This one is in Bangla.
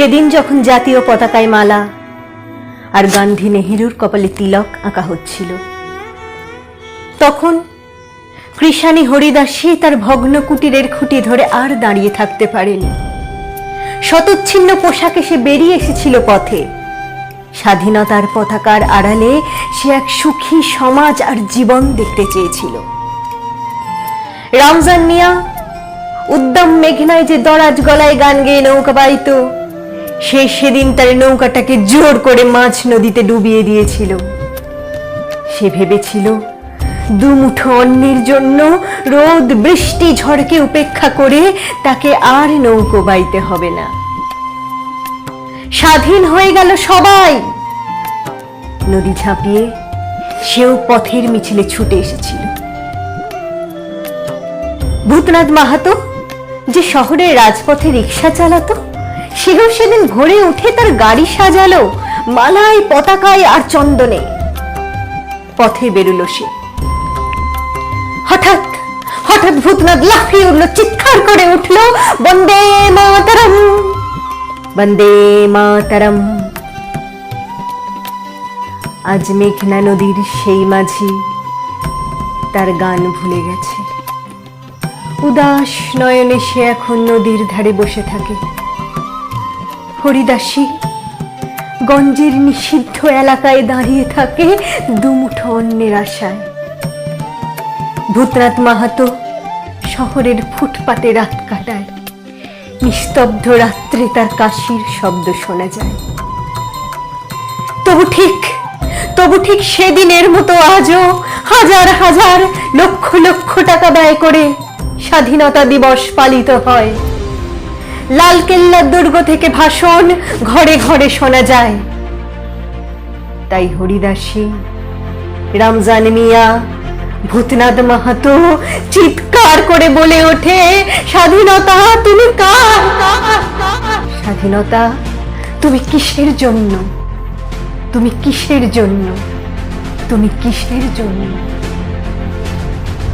সেদিন যখন জাতীয় পতাকায় মালা আর গান্ধী নেহেরুর কপালে তিলক আঁকা হচ্ছিল, তখন কৃষাণী হরিদাসী তার ভগ্ন কুটিরের খুঁটি ধরে আর দাঁড়িয়ে থাকতে পারেনি। শতচ্ছিন্ন পোশাকে সে বেরিয়ে এসেছিল পথে। স্বাধীনতার পতাকার আড়ালে সে এক সুখী সমাজ আর জীবন দেখতে চেয়েছিল। রমজান মিয়া উদ্দাম মেঘনায় যে দরাজ গলায় গান গেয়ে নৌকা বাইত সে সেদিন তার নৌকাটাকে জোর করে মাছ নদীতে ডুবিয়ে দিয়েছিল। সে ভেবেছিল, দুমুঠো অন্যের জন্য রোদ, বৃষ্টি, ঝড়কে উপেক্ষা করে তাকে আর নৌকো বাইতে হবে না। স্বাধীন হয়ে গেল সবাই। নদী ঝাঁপিয়ে সেও পথের মিছিলে ছুটে এসেছিল। ভূতনাথ মাহাতো যে শহরের রাজপথে রিক্সা চালাতো সেও সেদিন ভোরে উঠে তার গাড়ি সাজালো, মালায়, পতাকায় আর চন্দনে। পথে বেরুলো সে। হঠাৎ হঠাৎ ভূতনাথ লাফিয়ে উঠল, চিৎকার করে উঠল, বন্দে মাতরম! বন্দে মাতরম! আজ মেঘনা নদীর সেই মাঝি তার গান ভুলে গেছে। উদাস নয়নে সে এখন নদীর ধারে বসে থাকে। হরিদাসী, গঞ্জের নিষিদ্ধ এলাকায় দাঁড়িয়ে থাকে দুমুঠো অন্যের আশায়। ভূতনাথ মাহাতো শহরের ফুটপাতে রাত কাটায়, নিস্তব্ধ রাত্রে তার কাশির শব্দ শোনা যায়। তবু ঠিক তবু ঠিক সেদিনের মতো আজও হাজার হাজার লক্ষ লক্ষ টাকা ব্যয় করে স্বাধীনতা দিবস পালিত হয়। লালকেল্লার দুর্গ থেকে ভাষণ ঘরে ঘরে শোনা যায়। তাই হরিদাসী, রমজান মিয়া, ভূতনাথ মাহাতো চিৎকার করে বলে ওঠে, স্বাধীনতা তুমি কার? স্বাধীনতা তুমি কিসের জন্য? তুমি কিসের জন্য? তুমি কিসের জন্য?